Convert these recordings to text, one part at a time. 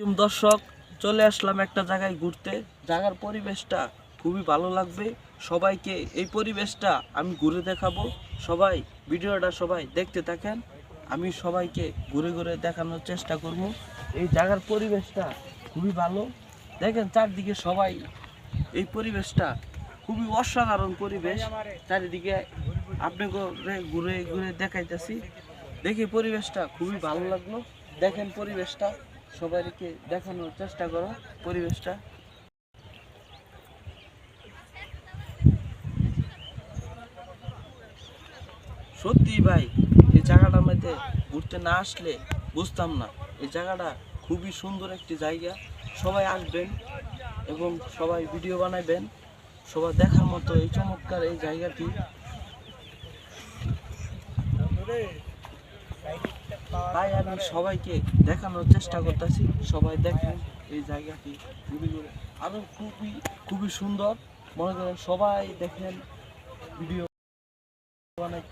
Kim দর্শক, চলে আসলাম একটা জায়গায় ঘুরতে। জায়গার পরিবেশটা খুবই ভালো লাগবে। সবাইকে এই পরিবেশটা আমি ঘুরে দেখাবো। সবাই, ভিডিওটা সবাই দেখতে থাকেন। আমি সবাইকে ঘুরে ঘুরে দেখানোর চেষ্টা করব। এই জায়গার পরিবেশটা খুবই ভালো। দেখেন চারদিকে সবাই, এই পরিবেশটা খুবই অসাধারণ পরিবেশ। চারিদিকে আপনি ঘুরে ঘুরে ঘুরে দেখাইতেছি। দেখি পরিবেশটা খুবই ভালো লাগল। দেখেন পরিবেশটা। সবাইকে দেখানোর চেষ্টা করো পরিবেশটা। সত্যি ভাই, এই জায়গাটার মধ্যে ঘুরতে না আসলে বুঝতাম না। এই জায়গাটা খুবই সুন্দর একটি জায়গা। সবাই আসবেন এবং সবাই ভিডিও বানাবেন। সবাই দেখার মতো এই চমৎকার এই জায়গাটি। তাই আমি সবাইকে দেখানোর চেষ্টা করতেছি। সবাই দেখেন এই জায়গাটি ঘুরে ঘুরে আরও খুবই খুবই সুন্দর। মনে করেন সবাই দেখেন ভিডিও অনেক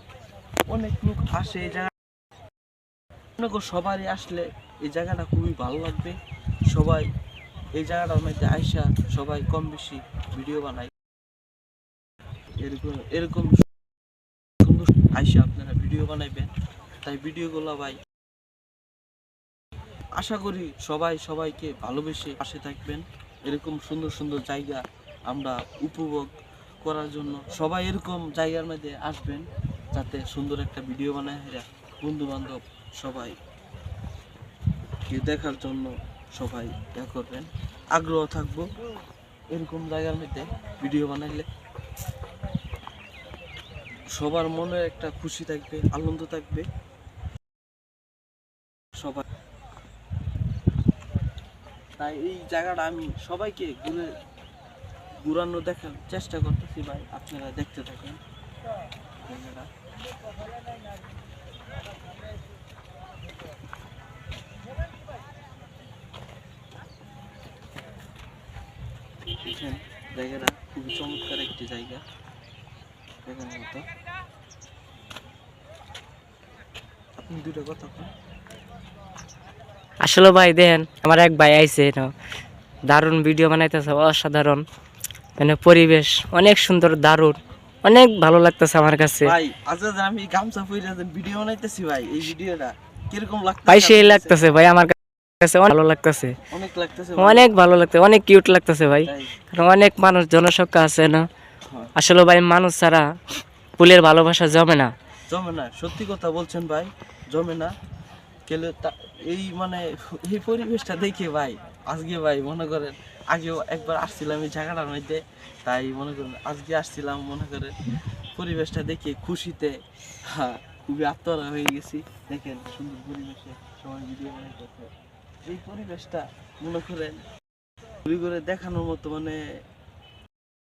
অনেক লোক আসে এই জায়গা করো সবারই আসলে এই জায়গাটা খুবই ভালো লাগবে। সবাই এই জায়গাটার মধ্যে আইসা সবাই কম বেশি ভিডিও বানায় এরকম এরকম আইসা আপনারা ভিডিও বানাইবেন। তাই ভিডিওগুলো ভাই আশা করি সবাই সবাইকে ভালোবেসে পাশে থাকবেন। এরকম সুন্দর সুন্দর জায়গা আমরা উপভোগ করার জন্য সবাই এরকম জায়গার মধ্যে আসবেন যাতে সুন্দর একটা ভিডিও বানায় হেরা বন্ধু বান্ধব সবাই দেখার জন্য সবাই ইয়া করবেন। আগ্রহ থাকব এরকম জায়গার মধ্যে ভিডিও বানাইলে। সবার মনে একটা খুশি থাকবে, আনন্দ থাকবে। সবাই তাই এই জায়গাটা আমি সবাইকে ঘুরে ঘুরানো দেখার চেষ্টা করতেছি ভাই, আপনারা দেখতে থাকেন। জায়গাটা। দেখেন, জায়গাটা খুবই চমৎকার একটি জায়গা দেখার মতো। আপনি দুটো কথা আসলে ভাই দেন আমার এক ভাই আইছে না দারুণ ভিডিও বানাইতেছে অসাধারণ। মানে পরিবেশ অনেক সুন্দর দারুণ। অনেক ভালো লাগতেছে আমার কাছে। ভাই আজ আমি গামছা পরে ভিডিও বানাইতেছি ভাই এই ভিডিওটা কীরকম লাগতেছে ভাই সেই লাগতেছে ভাই আমার কাছে অনেক ভালো লাগতেছে। অনেক লাগতেছে অনেক ভালো লাগতেছে অনেক কিউট লাগতেছে ভাই। কারণ অনেক মানুষ জনসংখ্যা আছে না। আসলে ভাই মানুষ ছাড়া ফুলের ভালোবাসা জমে না। জমে না সত্যি কথা বলছেন ভাই জমে না। কেলে এই মানে এই পরিবেশটা দেখে ভাই, আজকে ভাই মনে করেন, আগেও একবার আসছিলাম এই জায়গাটার মধ্যে, তাই মনে করেন আজকে আসছিলাম, মনে করেন পরিবেশটা দেখে খুশিতে হ্যাঁ খুবই আত্মহারা হয়ে গেছি। দেখেন সুন্দর পরিবেশে সবাই ভিডিও বানাইতেছে এই পরিবেশটা মনে করেন, ঘুরে ঘুরে দেখানোর মতো মানে